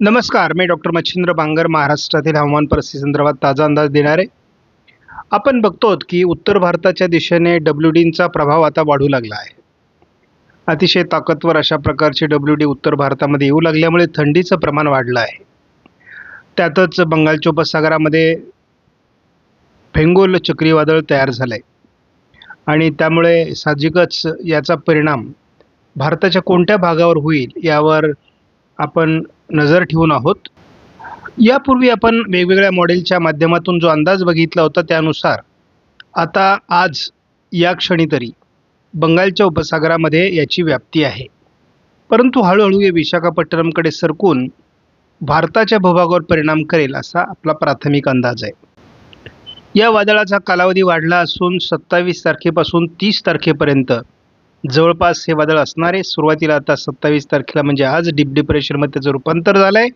नमस्कार मी डॉक्टर मच्छिंद्र बांगर महाराष्ट्रातील हवामान परिस्थिती संदर्भात ताजा अंदाज देणार. आहे आपण बघतो की उत्तर भारताच्या दिशेने डब्ल्यू डींचा प्रभाव आता वाढू लागला आहे. अतिशय ताकदवर अशा प्रकारचे डब्ल्यू डी उत्तर भारतामध्ये येऊ लागल्यामुळे थंडीचं प्रमाण वाढलं आहे. त्यातच बंगालच्या उपसागरामध्ये फेंगोल चक्रीवादळ तयार झालं आहे आणि त्यामुळे साहजिकच याचा परिणाम भारताच्या कोणत्या भागावर होईल यावर आपण नजर ठेवून आहोत. यापूर्वी आपण वेगवेगळ्या मॉडेलच्या माध्यमातून जो अंदाज बघितला होता त्यानुसार आता आज या क्षणी तरी बंगालच्या उपसागरामध्ये याची व्याप्ती आहे. परंतु हळूहळू हे विशाखापट्टणमकडे सरकून भारताच्या भूभागावर परिणाम करेल असा आपला प्राथमिक अंदाज आहे. या वादळाचा कालावधी वाढला असून सत्तावीस तारखेपासून तीस तारखेपर्यंत जवळपास हे वादळ असणार. आहे सुरुवातीला आता सत्तावीस तारखेला म्हणजे आज डीप डिप्रेशनमध्ये त्याचं रूपांतर झालं आहे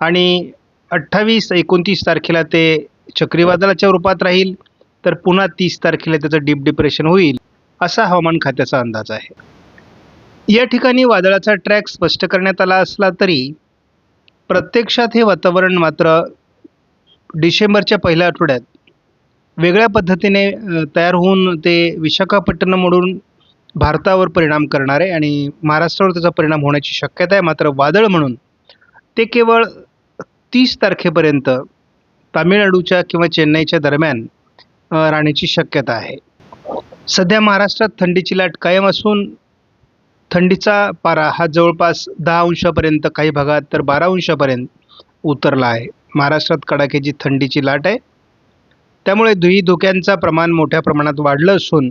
आणि अठ्ठावीस एकोणतीस तारखेला ते चक्रीवादळाच्या रूपात राहील. तर पुन्हा तीस तारखेला त्याचं डीप डिप्रेशन होईल असा हवामान खात्याचा अंदाज आहे. या ठिकाणी वादळाचा ट्रॅक स्पष्ट करण्यात आला असला तरी प्रत्यक्षात हे वातावरण मात्र डिसेंबरच्या पहिल्या आठवड्यात वेगळ्या पद्धतीने तयार होऊन ते विशाखापट्टणमकडून भारतावर परिणाम करणार आहे आणि महाराष्ट्रावर त्याचा परिणाम होण्याची शक्यता आहे. मात्र वादळ म्हणून ते केवळ तीस तारखेपर्यंत तामिळनाडूच्या किंवा चेन्नईच्या दरम्यान राहण्याची शक्यता आहे. सध्या महाराष्ट्रात थंडीची लाट कायम असून थंडीचा पारा हा जवळपास दहा अंशापर्यंत काही भागात तर बारा अंशापर्यंत उतरला आहे. महाराष्ट्रात कडाक्याची थंडीची लाट आहे. त्यामुळे धुई धुक्यांचा प्रमाण मोठ्या प्रमाणात वाढलं असून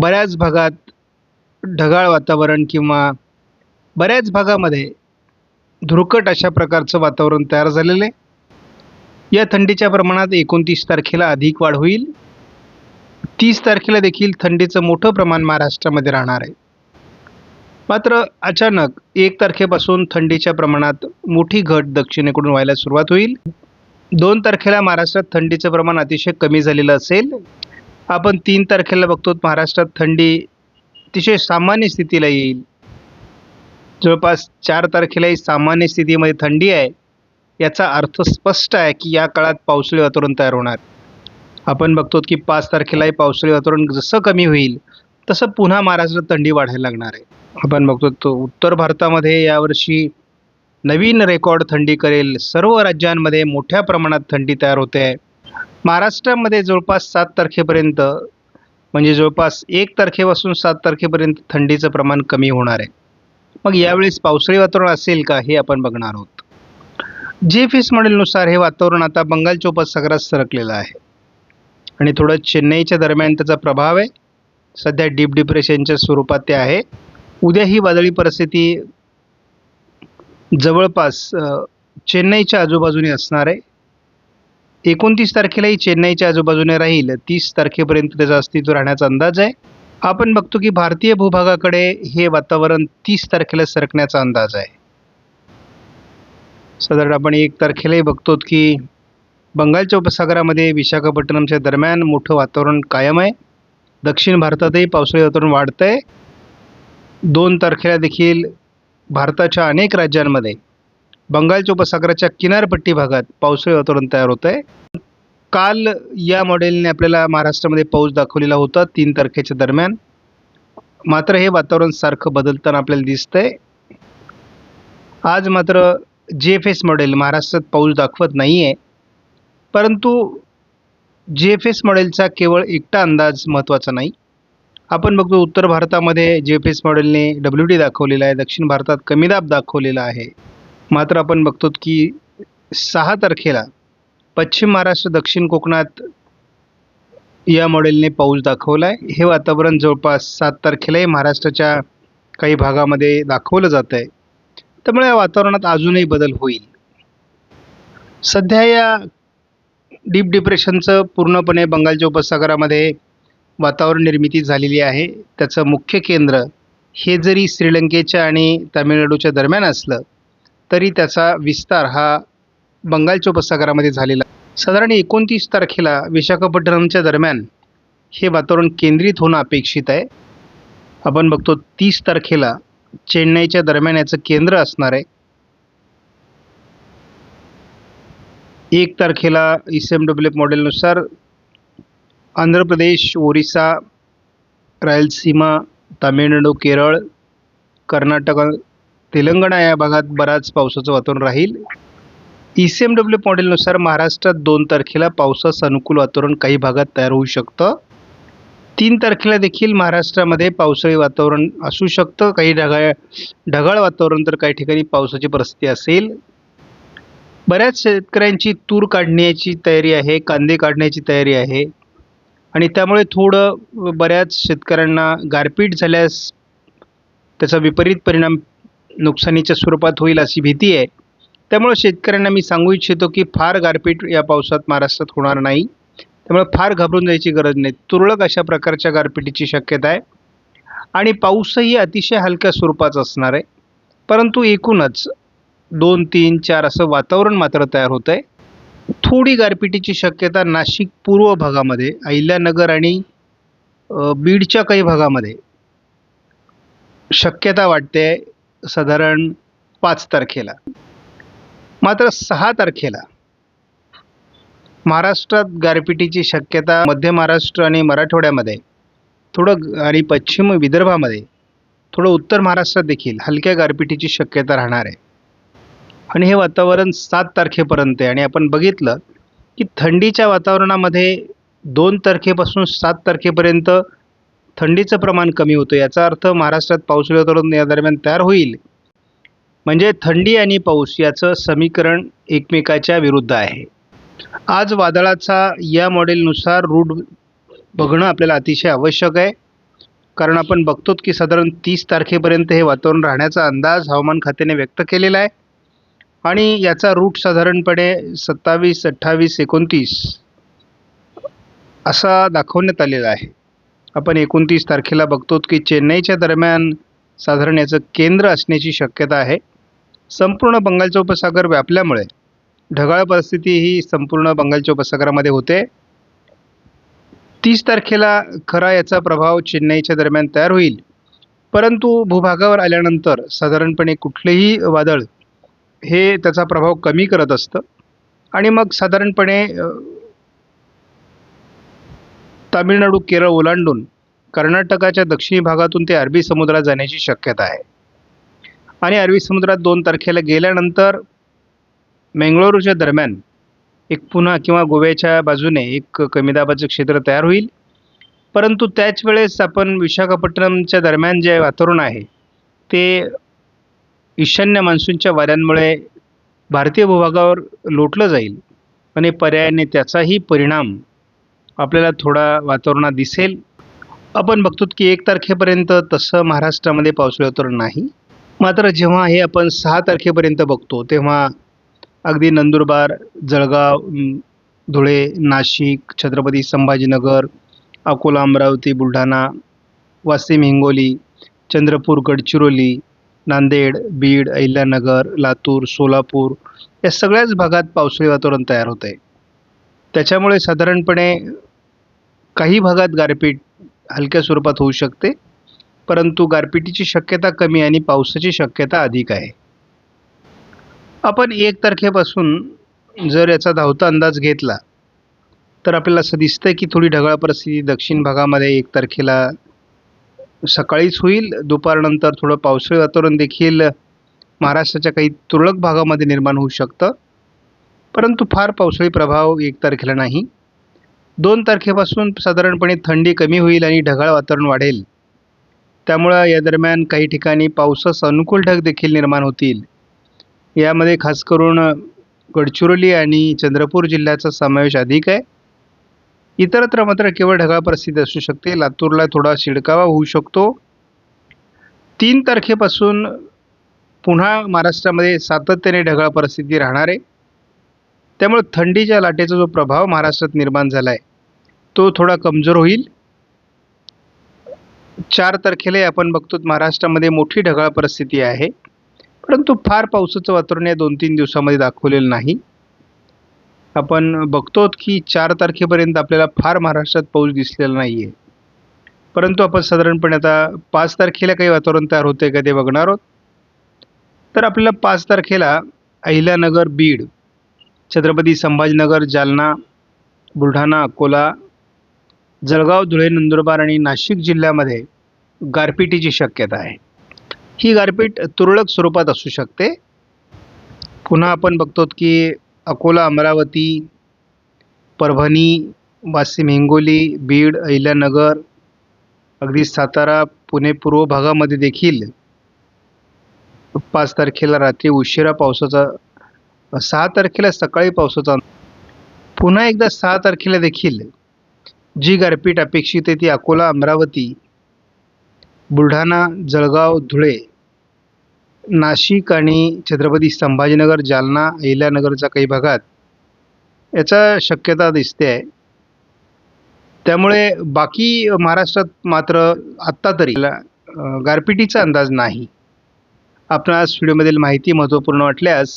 बऱ्याच भागात ढगाळ वातावरण किंवा बऱ्याच भागामध्ये धुरकट अशा प्रकारचं वातावरण तयार झालेलं आहे. या थंडीच्या प्रमाणात एकोणतीस तारखेला अधिक वाढ होईल. तीस तारखेला देखील थंडीचं मोठं प्रमाण महाराष्ट्रामध्ये राहणार आहे. मात्र अचानक एक तारखेपासून थंडीच्या प्रमाणात मोठी घट दक्षिणेकडून व्हायला सुरुवात होईल. दोन तारखेला महाराष्ट्रात थंडीचं प्रमाण अतिशय कमी झालेलं असेल. आपण तीन तारखेला बघतो महाराष्ट्रात थंडी अतिशय सामान्य स्थितीला येईल. जवळपास चार तारखेलाही सामान्य स्थितीमध्ये थंडी आहे. याचा अर्थ स्पष्ट आहे की या काळात पावसाळी वातावरण तयार होणार. आपण बघतो की पाच तारखेलाही पावसाळी वातावरण जसं कमी होईल तसं पुन्हा महाराष्ट्रात थंडी वाढायला लागणार आहे. आपण बघतो तो उत्तर भारतामध्ये यावर्षी नवीन रेकॉर्ड थंडी करेल. सर्व राज्यांमध्ये मोठ्या प्रमाणात थंडी तयार होते. आहे महाराष्ट्रामध्ये जवळपास सात तारखेपर्यंत म्हणजे जवळपास एक तारखेपासून सात तारखेपर्यंत थंडीचं प्रमाण कमी होणार आहे. मग यावेळेस पावसाळी वातावरण असेल का हे आपण बघणार आहोत. जे फेस मॉडेलनुसार हे वातावरण आता बंगालच्या उपसागरात सरकलेलं आहे. आणि थोडं चेन्नईच्या दरम्यान त्याचा प्रभाव आहे. सध्या डीप डिप्रेशनच्या स्वरूपात ते आहे. उद्या ही वादळी परिस्थिती जवळपास चेन्नईच्या आजूबाजूने असणार आहे. एकोणतीस तारखेलाही चेन्नईच्या आजूबाजूने राहील. तीस तारखेपर्यंत त्याचं अस्तित्व राहण्याचा अंदाज आहे. आपण बघतो की भारतीय भूभागाकडे हे वातावरण तीस तारखेला सरकण्याचा अंदाज आहे. साधारण आपण एक तारखेलाही बघतो की बंगालच्या उपसागरामध्ये विशाखापट्टणमच्या दरम्यान मोठं वातावरण कायम आहे. दक्षिण भारतातही पावसाळी वातावरण वाढतं आहे दोन तारखेला देखील भारताच्या अनेक राज्यांमध्ये बंगालच्या उपसागराच्या किनारपट्टी भागात पावसाळी वातावरण तयार होतं आहे काल या मॉडेलने आपल्याला महाराष्ट्रामध्ये पाऊस दाखवलेला होता तीन तारखेच्या दरम्यान. मात्र हे वातावरण सारखं बदलताना आपल्याला दिसतंय. आज मात्र जे एफ एस मॉडेल महाराष्ट्रात पाऊस दाखवत नाही आहे परंतु जे एफ एस मॉडेलचा केवळ एकटा अंदाज महत्त्वाचा नाही. आपण बघतो उत्तर भारतामध्ये जे एफ एस मॉडेलने डब्ल्यू डी दाखवलेला आहे दक्षिण भारतात कमी दाब दाखवलेला आहे. मात्र आपण बघतो की सहा तारखेला पश्चिम महाराष्ट्र दक्षिण कोकणात या मॉडेलने पाऊस दाखवला आहे हे वातावरण जवळपास सात तारखेलाही महाराष्ट्राच्या काही भागामध्ये दाखवलं जातं आहे त्यामुळे या वातावरणात अजूनही बदल होईल. सध्या या डीप डिप्रेशनचं पूर्णपणे बंगालच्या उपसागरामध्ये वातावरण निर्मिती झालेली आहे. त्याचं मुख्य केंद्र हे जरी श्रीलंकेच्या आणि तामिळनाडूच्या दरम्यान असलं तरी त्याचा विस्तार हा बंगालच्या उपसागरामध्ये झालेला साधारण एकोणतीस तारखेला विशाखापट्टणमच्या दरम्यान हे वातावरण केंद्रित होणं अपेक्षित आहे. आपण बघतो तीस तारखेला चेन्नईच्या दरम्यान याचं केंद्र असणार आहे. एक तारखेला E C M W F मॉडेलनुसार Andhra Pradesh Orissa Rayalaseema Tamil Nadu Kerala Karnataka Telangana या भागात बराच पावसाचं वातावरण राहील. ई सी एम डब्ल्यू मॉडेलनुसार महाराष्ट्रात दोन तारखेला पावसास अनुकूल वातावरण काही भागात तयार होऊ शकतं. तीन तारखेला देखील महाराष्ट्रामध्ये पावसाळी वातावरण असू शकतं. काही ढगाळ ढगाळ वातावरण तर काही ठिकाणी पावसाची परिस्थिती असेल. बऱ्याच शेतकऱ्यांची तूर काढण्याची तयारी आहे कांदे काढण्याची तयारी आहे. आणि त्यामुळे थोडं बऱ्याच शेतकऱ्यांना गारपीट झाल्यास त्याचा विपरीत परिणाम नुकसानीच्या स्वरूपात होईल अशी भीती आहे. त्यामुळं शेतकऱ्यांना मी सांगू इच्छितो की फार गारपीट या पावसात महाराष्ट्रात होणार नाही. त्यामुळे फार घाबरून जायची गरज नाही. तुरळक अशा प्रकारच्या गारपिटीची शक्यता आहे. आणि पाऊसही अतिशय हलक्या स्वरूपाचा असणार आहे. परंतु एकूणच दोन तीन चार असं वातावरण मात्र तयार होतं आहे थोडी गारपिटीची शक्यता नाशिक पूर्व भागामध्ये अहिल्यानगर आणि बीडच्या काही भागामध्ये शक्यता वाटते. साधारण पाच तारखेला. मात्र सहा तारखेला महाराष्ट्रात गारपिटीची शक्यता मध्य महाराष्ट्र आणि मराठवाड्यामध्ये थोडं आणि पश्चिम विदर्भामध्ये थोडं उत्तर महाराष्ट्रात देखील हलक्या गारपिटीची शक्यता राहणार आहे. आणि हे वातावरण सात तारखेपर्यंत आहे आणि आपण बघितलं की थंडीच्या वातावरणामध्ये दोन तारखेपासून सात तारखेपर्यंत थंडीचं प्रमाण कमी होतं याचा अर्थ महाराष्ट्रात पावसाळी वातावरण या दरम्यान तयार होईल. म्हणजे थंडी आणि पाऊस याचं समीकरण एकमेकाच्या विरुद्ध आहे. आज वादळाचा या मॉडेलनुसार रूट बघणं आपल्याला अतिशय आवश्यक आहे. कारण आपण बघतो की साधारण तीस तारखेपर्यंत हे वातावरण राहण्याचा अंदाज हवामान खात्याने व्यक्त केलेला आहे. आणि याचा रूट साधारणपणे सत्तावीस अठ्ठावीस एकोणतीस असा दाखवण्यात आलेला आहे. आपण एकोणतीस तारखेला बघतो की चेन्नईच्या दरम्यान साधारण याचं केंद्र असण्याची शक्यता आहे. संपूर्ण बंगालचा उपसागर व्यापल्यामुळे ढगाळ परिस्थिती ही संपूर्ण बंगालच्या उपसागरामध्ये होते. तीस तारखेला खरा याचा प्रभाव चेन्नईच्या दरम्यान तयार होईल. परंतु भूभागावर आल्यानंतर साधारणपणे कुठलेही वादळ हे त्याचा प्रभाव कमी करत असतं. आणि मग साधारणपणे तामिळनाडू केरळ ओलांडून कर्नाटकाच्या दक्षिणी भागातून ते अरबी समुद्रात जाण्याची शक्यता आहे. आणि अरबी समुद्रात दोन तारखेला गेल्यानंतर मेंगळुरूच्या दरम्यान एक पुन्हा किंवा गोव्याच्या बाजूने एक कमी दाबाचं क्षेत्र तयार होईल. परंतु त्याच वेळेस आपण विशाखापट्टणमच्या दरम्यान जे वातावरण आहे ते ईशान्य मान्सूनच्या वाऱ्यांमुळे भारतीय भूभागावर लोटलं जाईल. आणि पर्यायाने त्याचाही परिणाम आपल्याला थोडा वातावरणात दिसेल. आपण बघतो की एक तारखेपर्यंत तसं महाराष्ट्रामध्ये पावसाळी वातावरण नाही. मात्र जेव्हा हे आपण सहा तारखेपर्यंत बघतो तेव्हा अगदी नंदुरबार जळगाव धुळे नाशिक छत्रपती संभाजीनगर अकोला अमरावती बुलढाणा वाशिम हिंगोली चंद्रपूर गडचिरोली नांदेड बीड अहिल्यानगर लातूर सोलापूर या सगळ्याच भागात पावसाळी वातावरण तयार होतं आहे त्याच्यामुळे साधारणपणे काही भागात गारपीट हलक्या स्वरूपात होऊ शकते परंतु गारपिटीची शक्यता कमी आणि पावसाची शक्यता अधिक आहे. आपण एक तारखेपासून जर याचा धावता अंदाज घेतला तर आपल्याला असं दिसतं की थोडी ढगाळ परिस्थिती दक्षिण भागामध्ये एक तारखेला सकाळीच होईल दुपारनंतर थोडं पावसाळी वातावरण देखील महाराष्ट्राच्या काही तुरळक भागामध्ये निर्माण होऊ शकतं. परंतु फार पावसाळी प्रभाव एक तारखेला नाही. दोन तारखेपासून साधारणपणे थंडी कमी होईल आणि ढगाळ वातावरण वाढेल. त्यामुळं या दरम्यान काही ठिकाणी पावसास अनुकूल ढग देखील निर्माण होतील. यामध्ये खास करून गडचिरोली आणि चंद्रपूर जिल्ह्याचा समावेश अधिक आहे. इतरत्र मात्र केवळ ढगाळ परिस्थिती असू शकते. लातूरला थोडा शिडकावा होऊ शकतो. तीन तारखेपासून पुन्हा महाराष्ट्रामध्ये सातत्याने ढगाळ परिस्थिती राहणार आहे. त्यामुळे थंडीच्या लाटेचा जो प्रभाव महाराष्ट्रात निर्माण झाला आहे तो थोडा कमजोर होईल. चार तारखेला आपण बघतो महाराष्ट्रामध्ये मोठी ढगाळ परिस्थिती आहे. परंतु फार पावसाचं वातावरण या दोन तीन दिवसामध्ये दाखवलेलं नाही. आपण बघतो की चार तारखेपर्यंत आपल्याला फार महाराष्ट्रात पाऊस दिसलेला नाही आहे परंतु आपण साधारणपणे आता पाच तारखेला काही वातावरण तयार होते का ते बघणार आहोत. तर आपल्याला पाच तारखेला अहिल्यानगर बीड छत्रपती संभाजीनगर जालना बुलढाणा अकोला जळगाव धुळे नंदुरबार आणि नाशिक जिल्ह्यामध्ये गारपिटीची शक्यता आहे. ही गारपीट तुरळक स्वरूपात असू शकते. पुन्हा आपण बघतो की अकोला अमरावती परभणी वाशिम हिंगोली बीड अहिल्यानगर अगदी सातारा पुणे पूर्व भागामध्ये देखील पाच तारखेला रात्री उशिरा पावसाचा सहा तारखेला सकाळी पावसाचा पुन्हा एकदा सहा तारखेला देखील जी गारपीट अपेक्षित आहे ती अकोला अमरावती बुलढाणा जळगाव धुळे नाशिक आणि छत्रपती संभाजीनगर जालना अहिल्यानगरच्या काही भागात याचा शक्यता दिसते आहे. त्यामुळे बाकी महाराष्ट्रात मात्र आत्ता तरी गारपिटीचा अंदाज नाही. आपणास व्हिडिओमधील माहिती महत्त्वपूर्ण वाटल्यास